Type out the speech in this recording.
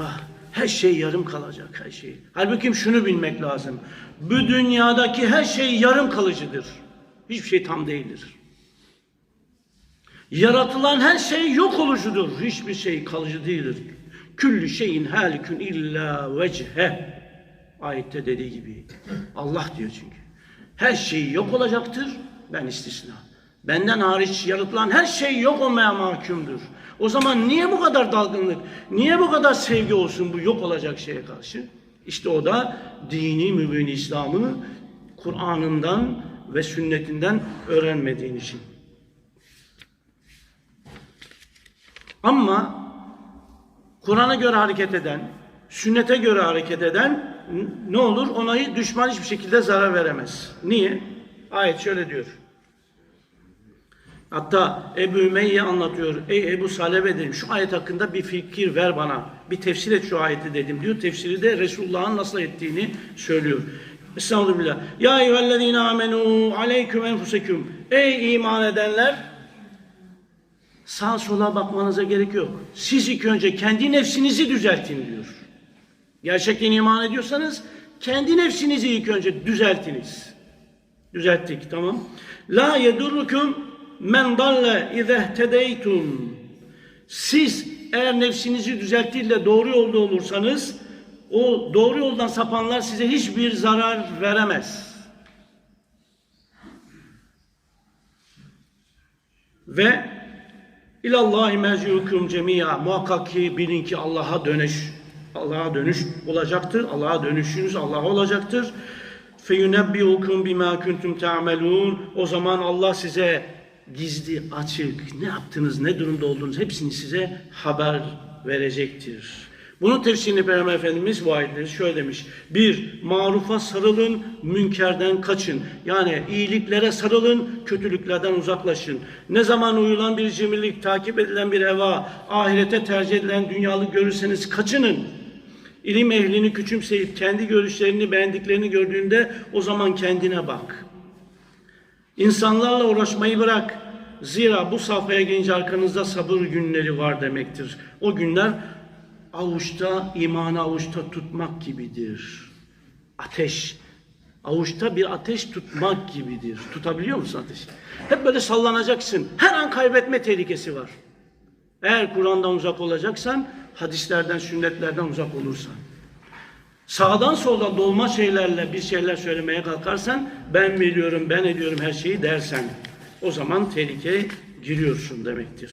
Ah, Her şey yarım kalacak her şey. Halbuki şunu bilmek lazım. Bu dünyadaki her şey yarım kalıcıdır. Hiçbir şey tam değildir. Yaratılan her şey yok olucudur. Hiçbir şey kalıcı değildir. Küllü şeyin halikün illa vechhe. Ayette dediği gibi. Allah diyor çünkü. Her şey yok olacaktır. Ben istisna. Benden hariç yaratılan her şey yok olmaya mahkumdur. O zaman niye bu kadar dalgınlık? Niye bu kadar sevgi olsun bu yok olacak şeye karşı? İşte o da dini mübin İslam'ı Kur'an'ından ve sünnetinden öğrenmediğin için. Ama Kur'an'a göre hareket eden, sünnete göre hareket eden ne olur? Ona düşman hiçbir şekilde zarar veremez. Niye? Ayet şöyle diyor. Hatta Ebu Ümeyye anlatıyor. Ey Ebu Salebe dedim şu ayet hakkında bir fikir ver bana. Bir tefsir et şu ayeti dedim diyor. Tefsiri de Resulullah'ın nasıl ettiğini söylüyor. Estağfirullah. Ya eyyühellezine amenu aleyküm enfuseküm. Ey iman edenler sağa sola bakmanıza gerek yok. Siz ilk önce kendi nefsinizi düzeltin diyor. Gerçekten iman ediyorsanız kendi nefsinizi ilk önce düzeltiniz. Düzelttik tamam. La yedurrukum men dalle izehtedeytum. Siz eğer nefsinizi düzeltir de doğru yolda olursanız o doğru yoldan sapanlar size hiçbir zarar veremez. Ve ilallahi merciukum cemia muhakkak ki bilin ki Allah'a dönüş Allah'a dönüş olacaktır. Allah'a dönüşünüz Allah'a olacaktır. Feyunebbiukum bima kuntum ta'melun. O zaman Allah size gizli, açık, ne yaptınız, ne durumda olduğunuz hepsini size haber verecektir. Bunun tefsirini Peygamber Efendimiz bu ayetleri şöyle demiş. Bir, marufa sarılın, münkerden kaçın. Yani iyiliklere sarılın, kötülüklerden uzaklaşın. Ne zaman uyulan bir cimrilik, takip edilen bir heva, ahirete tercih edilen dünyalık görürseniz kaçının. İlim ehlini küçümseyip kendi görüşlerini, beğendiklerini gördüğünde o zaman kendine bak. İnsanlarla uğraşmayı bırak. Zira bu safhaya gelince arkanızda sabır günleri var demektir. O günler avuçta, imanı avuçta tutmak gibidir. Ateş. Avuçta bir ateş tutmak gibidir. Tutabiliyor musun ateşi? Hep böyle sallanacaksın. Her an kaybetme tehlikesi var. Eğer Kur'an'dan uzak olacaksan, hadislerden, sünnetlerden uzak olursan. Sağdan soldan dolma şeylerle bir şeyler söylemeye kalkarsan, ben biliyorum, ben ediyorum her şeyi dersen, o zaman tehlikeye giriyorsun demektir.